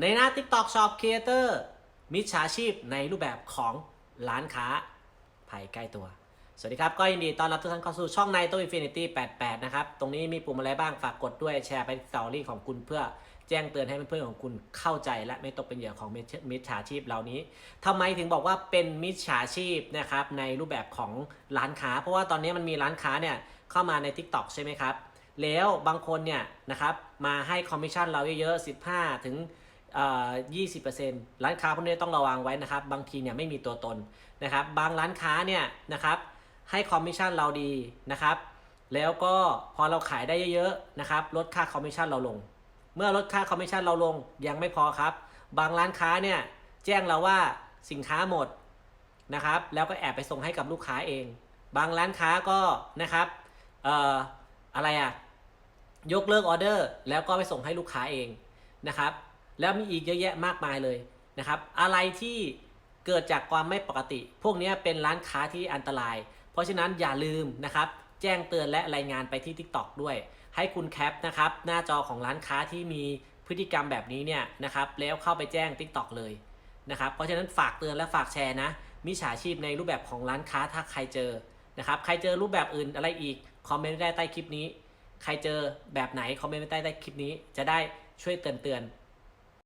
ในหน้า TikTok Shop Creator มิจฉาชีพในรูปแบบของร้านค้าภัยใกล้ตัว สวัสดีครับ ก็ยินดีต้อนรับทุกท่านเข้าสู่ช่องในตัว Infinity 88 นะครับ ตรงนี้มีปุ่มอะไรบ้างฝากกดด้วยแชร์ไปสตอรี่ของคุณเพื่อแจ้งเตือนให้เพื่อนๆของคุณเข้าใจและไม่ตกเป็นเหยื่อของมิจฉาชีพเหล่านี้ทำไมถึงบอกว่าเป็นมิจฉาชีพนะครับในรูปแบบของร้านค้า เพราะว่าตอนนี้มันมีร้านค้าเนี่ยเข้ามาใน TikTok ใช่ไหมครับแล้วบางคนเนี่ยนะครับมาให้คอมมิชชั่นเราเยอะๆ15ถึง ยี่สิบเปอ่อ20%ร้านค้าพวกนี้ต้องระวังไว้นะครับ บางทีเนี่ยไม่มีตัวตนนะครับ บางร้านค้าเนี่ยนะครับให้คอมมิชชั่นเราดีนะครับ แล้วก็พอเราขายได้เยอะๆนะครับลดค่าคอมมิชชั่นเราลง เมื่อลดค่าคอมมิชชั่นเราลงยังไม่พอครับ บางร้านค้าเนี่ยแจ้งเราว่าสินค้าหมดนะครับ แล้วก็แอบไปส่งให้กับลูกค้าเอง บางร้านค้าก็นะครับเอ่ออะไรอะยกเลิกออเดอร์ แล้วก็ไปส่งให้ลูกค้าเองนะครับ แล้วมีอีกเยอะแยะมากมายเลยนะครับ อะไรที่เกิดจากความไม่ปกติ พวกนี้เป็นร้านค้าที่อันตราย เพราะฉะนั้นอย่าลืมนะครับ แจ้งเตือนและรายงานไปที่ TikTok ด้วย ให้คุณแคปนะครับ หน้าจอของร้านค้าที่มีพฤติกรรมแบบนี้เนี่ยนะครับ แล้วเข้าไปแจ้ง TikTok เลยนะครับ เพราะฉะนั้นฝากเตือนและฝากแชร์นะ มิจฉาชีพในรูปแบบของร้านค้าถ้าใครเจอนะครับ ใครเจอรูปแบบอื่นอะไรอีก คอมเมนต์ได้ใต้คลิปนี้ ใครเจอแบบไหน คอมเมนต์ไว้ใต้ใต้คลิปนี้ จะได้ช่วยเตือนเตือน